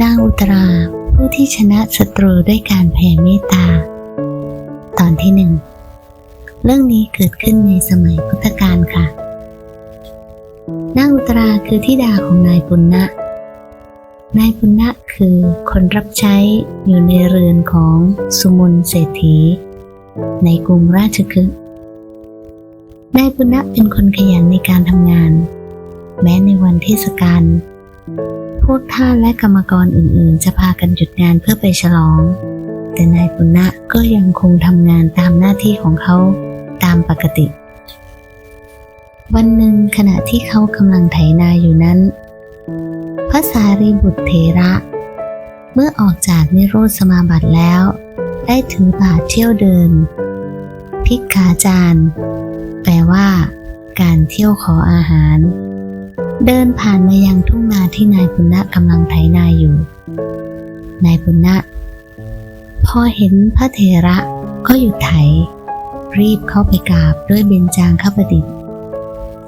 นางอุตรา ผู้ที่ชนะศัตรูด้วยการแผ่เมตตา ตอนที่หนึ่ง เรื่องนี้เกิดขึ้นในสมัยพุทธกาลค่ะ นางอุตราคือธิดาของนายปุณณะนายปุณณะคือคนรับใช้อยู่ในเรือนของสุมนเศรษฐี ในกรุงราชคฤห์นายปุณณะเป็นคนขยันในการทำงาน แม้ในวันเทศกาล พวกท่านและกรรมกรอื่นๆ จะพากันหยุดงานเพื่อไปฉลอง แต่นายปุณณะก็ยังคงทำงานตามหน้าที่ของเขาตามปกติ วันหนึ่งขณะที่เขากำลังไถนาอยู่นั้น พระสารีบุตรเถระ เมื่อออกจากนิโรธสมาบัติแล้ว ได้ถือบาทเที่ยวเดิน พิกขาจารย์แปลว่า การเที่ยวขออาหาร เดินผ่านมายังทุ่งนาที่นายปุณณะกำลังไถนาอยู่ นายปุณณะพอเห็นพระเถระก็หยุดไถ รีบเข้าไปกราบด้วยเบญจางคประดิษฐ์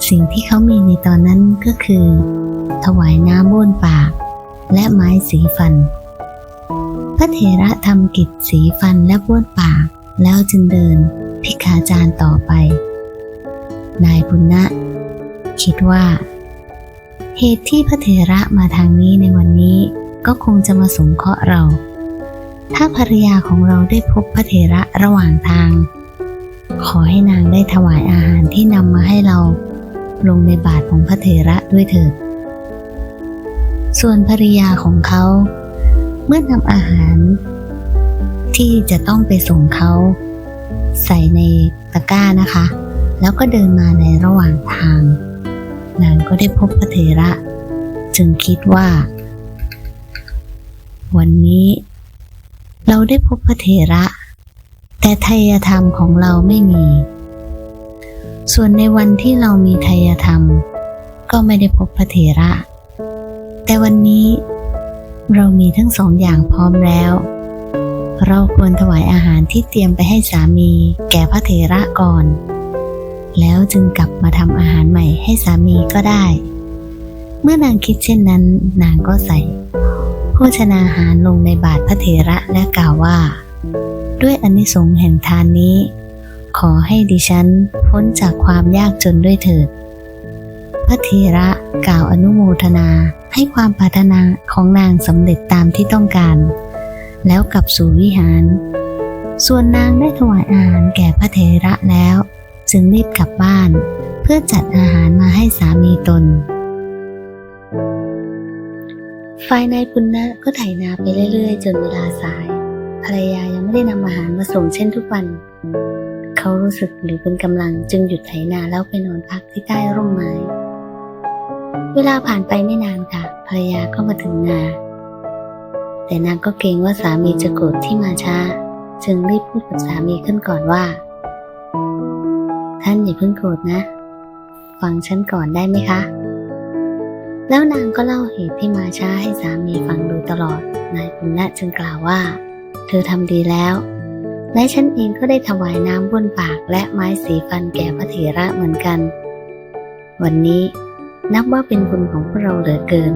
สิ่งที่เขามีในตอนนั้นก็คือ ถวายน้ำบ้วนปาก และไม้สีฟัน พระเถระทำกิจสีฟันและบ้วนปาก แล้วจึงเดินพิกขาจารย์ต่อไป นายบุญณะคิดว่า เหตุที่พระเถระมาทางนี้ในวันนี้ก็คงจะมาสงเคราะห์เรา ถ้าภรรยาของเราได้พบพระเถระระหว่างทาง ขอให้นางได้ถวายอาหารที่นำมาให้เราลงในบาทของพระเถระด้วยเถิด ส่วนภรรยาของเขา เมื่อนำอาหาร ที่จะต้องไปส่งเขา ใส่ในตะกร้านะคะ แล้วก็เดินมาในระหว่างทาง นางก็ได้พบพระเถระ จึงคิดว่า วันนี้ เราได้พบพระเถระ แต่ไทยธรรมของเราไม่มี ส่วนในวันที่เรามีไทยธรรม ก็ไม่ได้พบพระเถระ แต่วันนี้เรามีทั้งสองอย่างพร้อมแล้ว เราควรถวายอาหารที่เตรียมไปให้สามีแก่พระเถระก่อน แล้วจึงกลับมาทำอาหารใหม่ให้สามีก็ได้ เมื่อนางคิดเช่นนั้น นางก็ใส่โภชนาหารลงในบาทพระเถระและกล่าวว่า ด้วยอนิสงส์แห่งทานนี้ ขอให้ดิฉันพ้นจากความยากจนด้วยเถิด พระเถระกล่าวอนุโมทนาให้ความปรารถนาของนางสำเร็จตามที่ต้องการ แล้วกลับสู่วิหาร ส่วนนางได้ถวายอาหารแก่พระเถระแล้ว จึงรีบกลับบ้าน เพื่อจัดอาหารมาให้สามีตน ฝ่ายนายปุณณะก็ไถนาไปเรื่อยๆ จนเวลาสาย ภรรยายังไม่ได้นำอาหารมาส่งเช่นทุกวัน เขารู้สึกหรือเป็นกำลังจึงหยุดไถนาแล้วไปนอนพักที่ใต้ร่มไม้ เวลาผ่านไปไม่นานค่ะ ภรรยาก็มาถึงนา แต่นางก็เกรงว่าสามีจะโกรธที่มาช้า จึงรีบพูดกับสามีขึ้นก่อนว่า ท่านอย่าเพิ่งโกรธนะ ฟังฉันก่อนได้ไหมคะ แล้วนางก็เล่าเหตุที่มาช้าให้สามีฟังดูตลอด นายปุณณะจึงกล่าวว่า เธอทำดีแล้ว และฉันเองก็ได้ถวายน้ำบนปากและไม้สีฟันแก่พระเถระเหมือนกัน วันนี้นับว่าเป็นบุญของพวกเราเหลือเกิน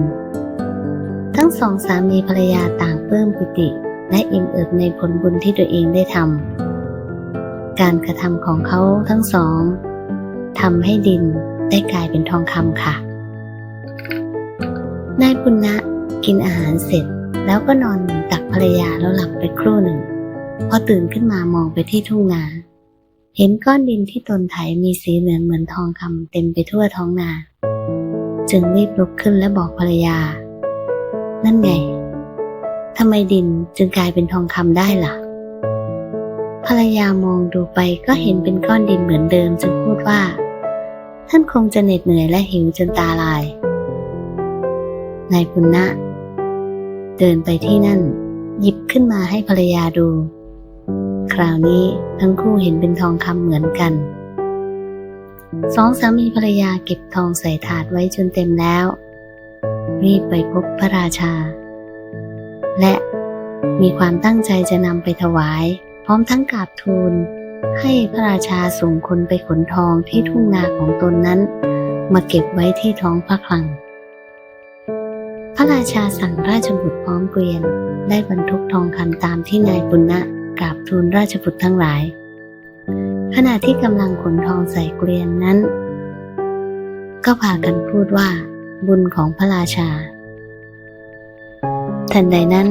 ทั้งสองสามีภรรยาต่างปลื้มปิติ และอิ่มเอิบในผลบุญที่ตัวเองได้ทำ การกระทำของเขาทั้งสองทำให้ดินได้กลายเป็นทองคำค่ะ นายปุณณะกินอาหารเสร็จแล้วก็นอนตักภรรยาแล้วหลับไปครู่หนึ่ง พอตื่นขึ้นมามองไปที่ทุ่งนา เห็นก้อนดินที่ตนไถมีสีเหลืองเหมือนทองคำเต็มไปทั่วท้องนา จึงรีบลุกขึ้นและบอกภรรยา นั่นไงทำไมดินจึงกลายเป็นทองคำได้ล่ะ ภรรยามองดูไปก็เห็นเป็นก้อนดินเหมือนเดิมจึงพูดว่า ท่านคงจะเหน็ดเหนื่อยและหิวจนตาลาย นายปุณณะ เดินไปที่นั่น หยิบขึ้นมาให้ภรรยาดู คราวนี้ทั้งคู่เห็นเป็นทองคำเหมือนกัน สองสามีภรรยาเก็บทองใส่ถาดไว้จนเต็มแล้ว รีบไปพบพระราชา และมีความตั้งใจจะนำไปถวาย ร้อมทั้งกราบทูล ให้พระราชาส่งคนไปขนทองที่ทุ่งนาของตนนั้น มาเก็บไว้ที่ท้องพระคลังภระราชาสั่งราชบุตรพร้อมเกวียน ได้บรรทุกทองคำตามที่นายปุณณะกราบทูลราชบุตรทั้งหลาย ขณะที่กำลังขนทองใส่เกวียนนั้น ก็พากันพูดว่า บุญของพระราชา ทันใดนั้น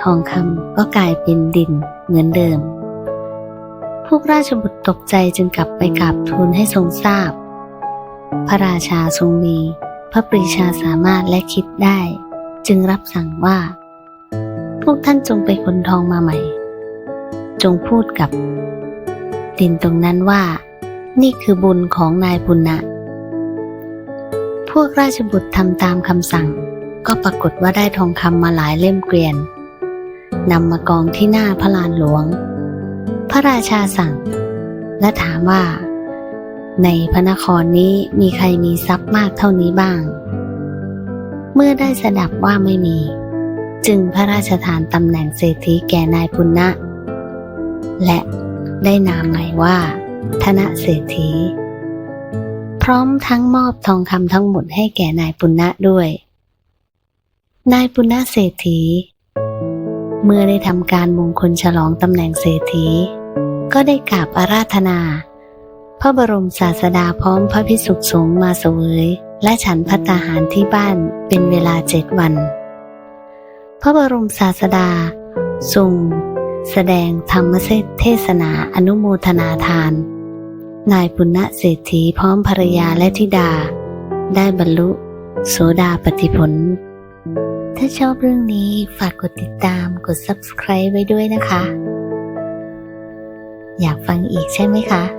ทองคำก็กลายเป็นดินเหมือนเดิม พวกราชบุตรตกใจจึงกลับไปกราบทูลให้ทรงทราบ พระราชาทรงมี พระปรีชาสามารถและคิดได้ จึงรับสั่งว่า พวกท่านจงไปขนทองมาใหม่ จงพูดกับ ดินตรงนั้นว่า นี่คือบุญของนายปุณณะพวกราชบุตรทำตามคำสั่ง ก็ปรากฏว่าได้ทองคำมาหลายเล่มเกวียน นำมากองที่หน้าพระลานหลวง พระราชาสั่ง และถามว่า ในพระนครนี้มีใครมีทรัพย์มากเท่านี้บ้าง เมื่อได้สดับว่าไม่มี จึงพระราชทานตำแหน่งเศรษฐีแก่นายปุณณะ และได้นามใหม่ว่า ธนเศรษฐี พร้อมทั้งมอบทองคำทั้งหมดให้แก่นายปุณณะด้วย นายปุณณะเศรษฐี เมื่อได้ทำการมงคลฉลองตำแหน่งเศรษฐี ก็ได้กราบอาราธนา พระบรมศาสดาพร้อมพระพิสุขสงฆ์มาเสวย และฉันพัตตาหารที่บ้านเป็นเวลาเจ็ดวัน พระบรมศาสดาทรงแสดงธรรมเทศนาอนุโมทนาทาน นายปุณณเศรษฐีพร้อมภรรยาและธิดา ได้บรรลุ โสดาปฏิผล ถ้าชอบเรื่องนี้ฝากกดติดตามกด subscribe ไว้ด้วยนะคะ อยากฟังอีกใช่ไหมคะ